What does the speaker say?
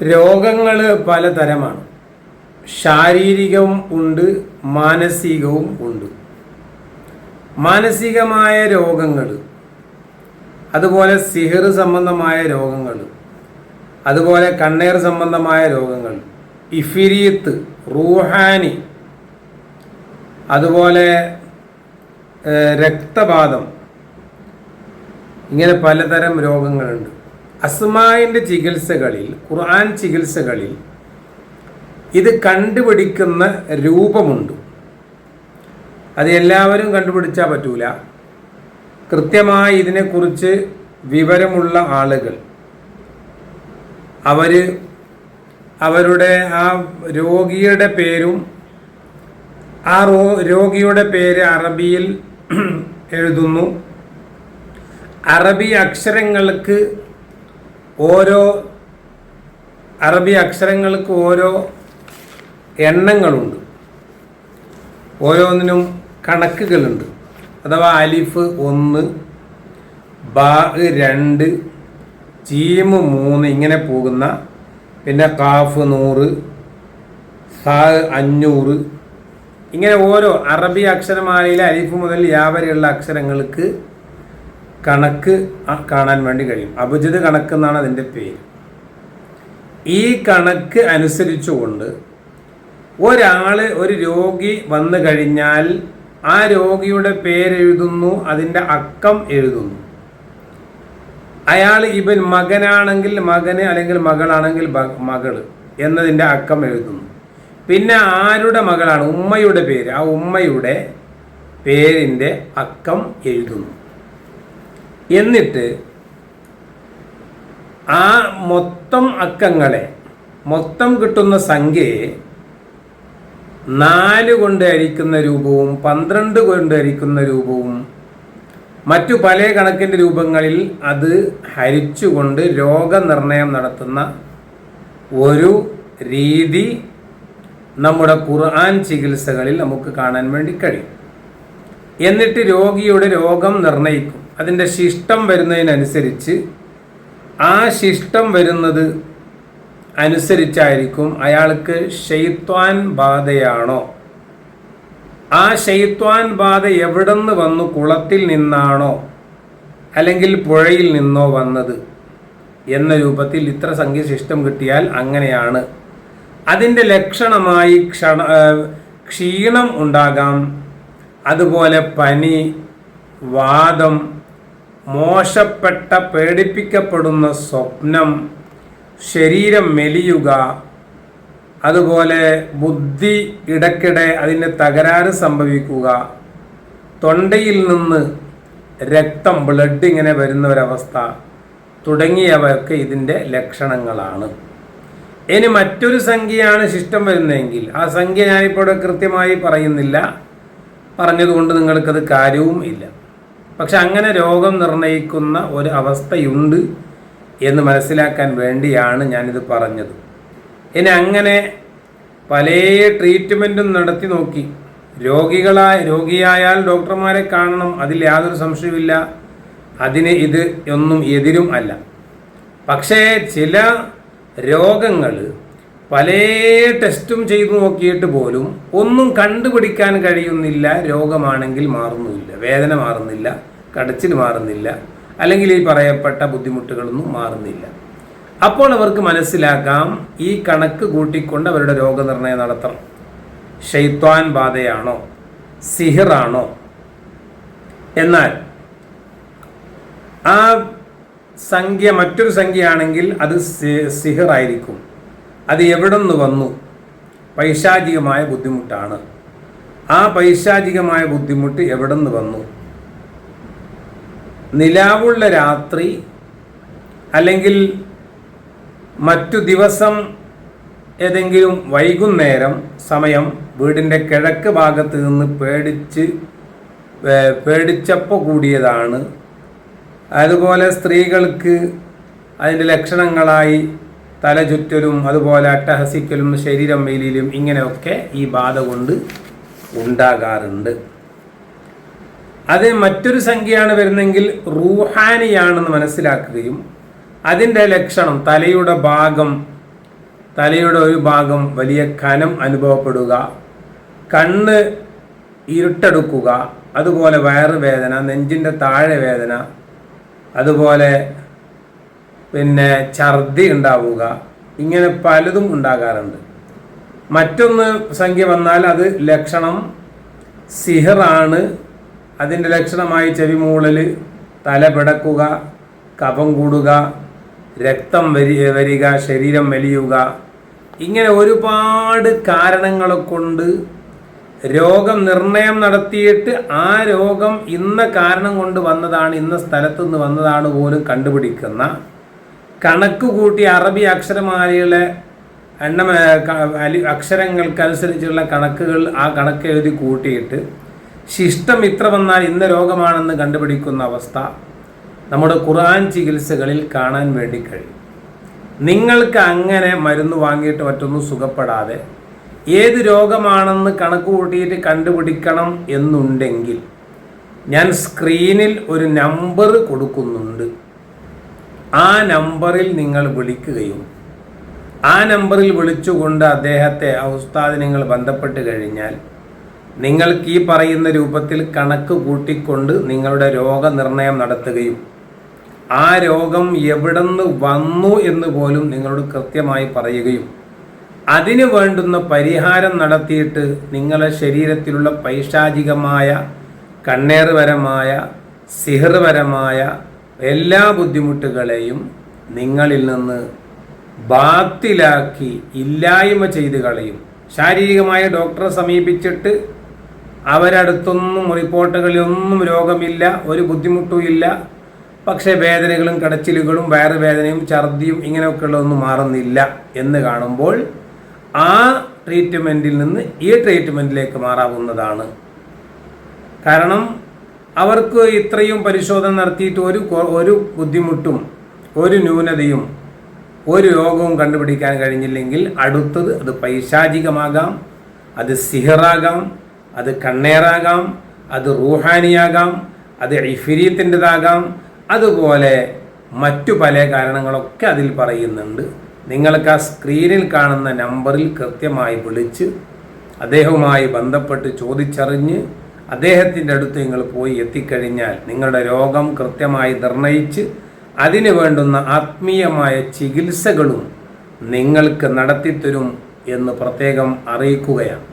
രോഗങ്ങൾ പലതരമാണ്. ശാരീരികവും ഉണ്ട് മാനസികവും ഉണ്ട്. മാനസികമായ രോഗങ്ങൾ അതുപോലെ സിഹർ സംബന്ധമായ രോഗങ്ങൾ അതുപോലെ കണ്ണേർ സംബന്ധമായ രോഗങ്ങൾ ഇഫിരിയത്ത് റൂഹാനി അതുപോലെ രക്തപാതം ഇങ്ങനെ പലതരം രോഗങ്ങളുണ്ട്. അസ്മായിന്റെ ചികിത്സകളിൽ ഖുർആൻ ചികിത്സകളിൽ ഇത് കണ്ടുപിടിക്കുന്ന രൂപമുണ്ട്. അത് എല്ലാവരും കണ്ടുപിടിച്ചാൽ പറ്റൂല. കൃത്യമായി ഇതിനെക്കുറിച്ച് വിവരമുള്ള ആളുകൾ. അവർ അവരുടെ ആ രോഗിയുടെ പേരും ആ റോ രോഗിയുടെ പേര് അറബിയിൽ എഴുതുന്നു. അറബി അക്ഷരങ്ങൾക്ക് ഓരോ അറബി അക്ഷരങ്ങൾക്ക് ഓരോ എണ്ണങ്ങളുണ്ട്. ഓരോന്നിനും കണക്കുകളുണ്ട്. അഥവാ അലിഫ് ഒന്ന് ബാ രണ്ട് ചീമ് മൂന്ന് ഇങ്ങനെ പോകുന്ന പിന്നെ കാഫ് നൂറ് സാ അഞ്ഞൂറ്. ഇങ്ങനെ ഓരോ അറബി അക്ഷരമാലയിലെ അലിഫ് മുതൽ യാ വരെയുള്ള അക്ഷരങ്ങൾക്ക് കണക്ക് കാണാൻ വേണ്ടി കഴിയും. അഭിജിത് കണക്ക് എന്നാണ് അതിന്റെ പേര്. ഈ കണക്ക് അനുസരിച്ചുകൊണ്ട് ഒരാൾ ഒരു രോഗി വന്നു കഴിഞ്ഞാൽ ആ രോഗിയുടെ പേരെഴുതുന്നു അതിന്റെ അക്കം എഴുതുന്നു. അയാൾ ഇവൻ മകനാണെങ്കിൽ മകന് അല്ലെങ്കിൽ മകളാണെങ്കിൽ മകൾ എന്നതിന്റെ അക്കം എഴുതുന്നു. പിന്നെ ആരുടെ മകളാണ്? ഉമ്മയുടെ പേര്. ആ ഉമ്മയുടെ പേരിന്റെ അക്കം എഴുതുന്നു. എന്നിട്ട് ആ മൊത്തം അക്കങ്ങളെ മൊത്തം കിട്ടുന്ന സംഖ്യയെ നാല് കൊണ്ട് അരിക്കുന്ന രൂപവും പന്ത്രണ്ട് കൊണ്ട് അരിക്കുന്ന രൂപവും മറ്റു പല കണക്കിന്റെ രൂപങ്ങളിൽ അത് ഹരിച്ചുകൊണ്ട് രോഗനിർണയം നടത്തുന്ന ഒരു രീതി നമ്മുടെ ഖുർആൻ ചികിത്സകളിൽ നമുക്ക് കാണാൻ വേണ്ടി കഴിയും. എന്നിട്ട് രോഗിയുടെ രോഗം നിർണയിക്കും. അതിന്റെ ശിഷ്ടം വരുന്നതിനനുസരിച്ച് ആ ശിഷ്ടം വരുന്നത് അനുസരിച്ചായിരിക്കും അയാൾക്ക് ഷെയ്ത്വാൻ ബാധയാണോ? ആ ഷെയ്ത്വാൻ ബാധ എവിടെന്ന് വന്നു? കുളത്തിൽ നിന്നാണോ? അല്ലെങ്കിൽ പുഴയിൽ നിന്നോ വന്നത്? എന്ന രൂപത്തിൽ ഇത്ര സംഖ്യ ശിഷ്ടം കിട്ടിയാൽ അങ്ങനെയാണ്. അതിന്റെ ലക്ഷണമായി ക്ഷണ ക്ഷീണം ഉണ്ടാകാം. അതുപോലെ പനി വാദം മോശപ്പെട്ട പേടിപ്പിക്കപ്പെടുന്ന സ്വപ്നം ശരീരം മെലിയുക അതുപോലെ ബുദ്ധി ഇടയ്ക്കിടെ അതിന് തകരാറ് സംഭവിക്കുക തൊണ്ടയിൽ നിന്ന് രക്തം ബ്ലഡ് ഇങ്ങനെ വരുന്ന ഒരവസ്ഥ തുടങ്ങിയവയൊക്കെ ഇതിന്റെ ലക്ഷണങ്ങളാണ്. ഇനി മറ്റൊരു സംഖ്യയാണ് ശിഷ്ടം വരുന്നതെങ്കിൽ ആ സംഖ്യ ഞാനിപ്പോൾ കൃത്യമായി പറയുന്നില്ല. പറഞ്ഞതുകൊണ്ട് നിങ്ങൾക്കത് കാര്യവും ഇല്ല. പക്ഷെ അങ്ങനെ രോഗം നിർണയിക്കുന്ന ഒരു അവസ്ഥയുണ്ട് എന്ന് മനസ്സിലാക്കാൻ വേണ്ടിയാണ് ഞാനിത് പറഞ്ഞത്. ഇനി അങ്ങനെ പല ട്രീറ്റ്മെന്റും നടത്തി നോക്കി. രോഗികളായ രോഗിയായാൽ ഡോക്ടർമാരെ കാണണം അതിൽ യാതൊരു സംശയവുമില്ല. അതിന് ഇത് ഒന്നും എതിരും അല്ല. പക്ഷേ ചില രോഗങ്ങൾ പല ടെസ്റ്റും ചെയ്തു നോക്കിയിട്ട് പോലും ഒന്നും കണ്ടുപിടിക്കാൻ കഴിയുന്നില്ല. രോഗമാണെങ്കിൽ മാറുന്നുമില്ല. വേദന മാറുന്നില്ല. കടച്ചിൽ മാറുന്നില്ല. അല്ലെങ്കിൽ ഈ പറയപ്പെട്ട ബുദ്ധിമുട്ടുകളൊന്നും മാറുന്നില്ല. അപ്പോൾ അവർക്ക് മനസ്സിലാക്കാം ഈ കണക്ക് കൂട്ടിക്കൊണ്ട് അവരുടെ രോഗനിർണയം നടത്തണം. ഷെയ്ത്വാൻ ബാധയാണോ? സിഹിറാണോ? എന്നാൽ ആ സംഖ്യ മറ്റൊരു സംഖ്യയാണെങ്കിൽ അത് സിഹിറായിരിക്കും. അത് എവിടെ നിന്ന് വന്നു? പൈശാചികമായ ബുദ്ധിമുട്ടാണ്. ആ പൈശാചികമായ ബുദ്ധിമുട്ട് എവിടെ നിന്ന് വന്നു? നിലാവുള്ള രാത്രി അല്ലെങ്കിൽ മറ്റു ദിവസം ഏതെങ്കിലും വൈകുന്നേരം സമയം വീടിന്റെ കിഴക്ക് ഭാഗത്ത് നിന്ന് പേടിച്ച് പേടിച്ചപ്പോൾ കൂടിയതാണ്. അതുപോലെ സ്ത്രീകൾക്ക് അതിന്റെ ലക്ഷണങ്ങളായി തല ചുറ്റലും അതുപോലെ അട്ടഹസിക്കലും ശരീരം മെലിയിലും ഇങ്ങനെയൊക്കെ ഈ ബാധ കൊണ്ട് ഉണ്ടാകാറുണ്ട്. അത് മറ്റൊരു സംഖ്യയാണ് വരുന്നെങ്കിൽ റൂഹാനിയാണെന്ന് മനസ്സിലാക്കുകയും അതിന്റെ ലക്ഷണം തലയുടെ ഭാഗം തലയുടെ ഒരു ഭാഗം വലിയ കനം അനുഭവപ്പെടുക കണ്ണ് ഇരുട്ടെടുക്കുക അതുപോലെ വയറുവേദന നെഞ്ചിന്റെ താഴെ വേദന അതുപോലെ പിന്നെ ഛർദി ഉണ്ടാവുക ഇങ്ങനെ പലതും ഉണ്ടാകാറുണ്ട്. മറ്റൊന്ന് സംഖ്യ വന്നാൽ അത് ലക്ഷണം സിഹറാണ്. അതിന്റെ ലക്ഷണമായി ചെവി മൂളൽ തല പിടക്കുക കഫം കൂടുക രക്തം വരി വരിക ശരീരം വലിയുക. ഇങ്ങനെ ഒരുപാട് കാരണങ്ങളെ കൊണ്ട് രോഗം നിർണയം നടത്തിയിട്ട് ആ രോഗം ഇന്ന കാരണം കൊണ്ട് വന്നതാണ് ഇന്ന സ്ഥലത്തുനിന്ന് വന്നതാണ് പോലും കണ്ടുപിടിക്കുന്ന കണക്ക് കൂട്ടി അറബി അക്ഷരമാലയിലെ എണ്ണം അക്ഷരങ്ങൾക്കനുസരിച്ചുള്ള കണക്കുകൾ ആ കണക്ക് എഴുതി കൂട്ടിയിട്ട് ശിഷ്ടം ഇത്ര വന്നാൽ ഇന്ന രോഗമാണെന്ന് കണ്ടുപിടിക്കുന്ന അവസ്ഥ നമ്മുടെ ഖുർആൻ ചികിത്സകളിൽ കാണാൻ വേണ്ടി കഴിയും. നിങ്ങൾക്ക് അങ്ങനെ മരുന്ന് വാങ്ങിയിട്ട് മറ്റൊന്നും സുഖപ്പെടാതെ ഏത് രോഗമാണെന്ന് കണക്ക് കൂട്ടിയിട്ട് കണ്ടുപിടിക്കണം എന്നുണ്ടെങ്കിൽ ഞാൻ സ്ക്രീനിൽ ഒരു നമ്പർ കൊടുക്കുന്നുണ്ട്. ആ നമ്പറിൽ നിങ്ങൾ വിളിക്കുകയും ആ നമ്പറിൽ വിളിച്ചുകൊണ്ട് അദ്ദേഹത്തെ ആ ഉസ്താദ് നിങ്ങൾ ബന്ധപ്പെട്ട് കഴിഞ്ഞാൽ നിങ്ങൾക്ക് ഈ പറയുന്ന രൂപത്തിൽ കണക്ക് കൂട്ടിക്കൊണ്ട് നിങ്ങളുടെ രോഗനിർണയം നടത്തുകയും ആ രോഗം എവിടെന്ന് വന്നു എന്ന് പോലും നിങ്ങളോട് കൃത്യമായി പറയുകയും അതിന് വേണ്ടുന്ന പരിഹാരം നടത്തിയിട്ട് നിങ്ങളുടെ ശരീരത്തിലുള്ള പൈശാചികമായ കണ്ണേറുപരമായ സിഹർപരമായ എല്ലാ ബുദ്ധിമുട്ടുകളെയും നിങ്ങളിൽ നിന്ന് ബാത്തിലാക്കി ഇല്ലായ്മ ചെയ്ത് കളയും. ശാരീരികമായ ഡോക്ടറെ സമീപിച്ചിട്ട് അവരടുത്തൊന്നും റിപ്പോർട്ടുകളിലൊന്നും രോഗമില്ല ഒരു ബുദ്ധിമുട്ടും ഇല്ല. പക്ഷേ വേദനകളും കടച്ചിലുകളും വയറുവേദനയും ഛർദിയും ഇങ്ങനെയൊക്കെയുള്ളതൊന്നും മാറുന്നില്ല എന്ന് കാണുമ്പോൾ ആ ട്രീറ്റ്മെന്റിൽ നിന്ന് ഈ ട്രീറ്റ്മെന്റിലേക്ക് മാറാവുന്നതാണ്. കാരണം അവർക്ക് ഇത്രയും പരിശോധന നടത്തിയിട്ട് ഒരു ഒരു ബുദ്ധിമുട്ടും ഒരു ന്യൂനതയും ഒരു രോഗവും കണ്ടുപിടിക്കാൻ കഴിഞ്ഞില്ലെങ്കിൽ അടുത്തത് അത് പൈശാചികമാകാം അത് സിഹറാകാം അത് കണ്ണേറാകാം അത് റൂഹാനിയാകാം അത് ഇഫിരീത്തിന്റെതാകാം. അതുപോലെ മറ്റു പല കാരണങ്ങളൊക്കെ അതിൽ പറയുന്നുണ്ട്. നിങ്ങൾക്ക് ആ സ്ക്രീനിൽ കാണുന്ന നമ്പറിൽ കൃത്യമായി വിളിച്ച് അദ്ദേഹവുമായി ബന്ധപ്പെട്ട് ചോദിച്ചറിഞ്ഞ് അദ്ദേഹത്തിന്റെ അടുത്ത് നിങ്ങൾ പോയി എത്തിക്കഴിഞ്ഞാൽ നിങ്ങളുടെ രോഗം കൃത്യമായി നിർണയിച്ച് അതിന് വേണ്ടുന്ന ആത്മീയമായ ചികിത്സകളും നിങ്ങൾക്ക് നടത്തിത്തരും എന്ന് പ്രത്യേകം അറിയിക്കുകയാണ്.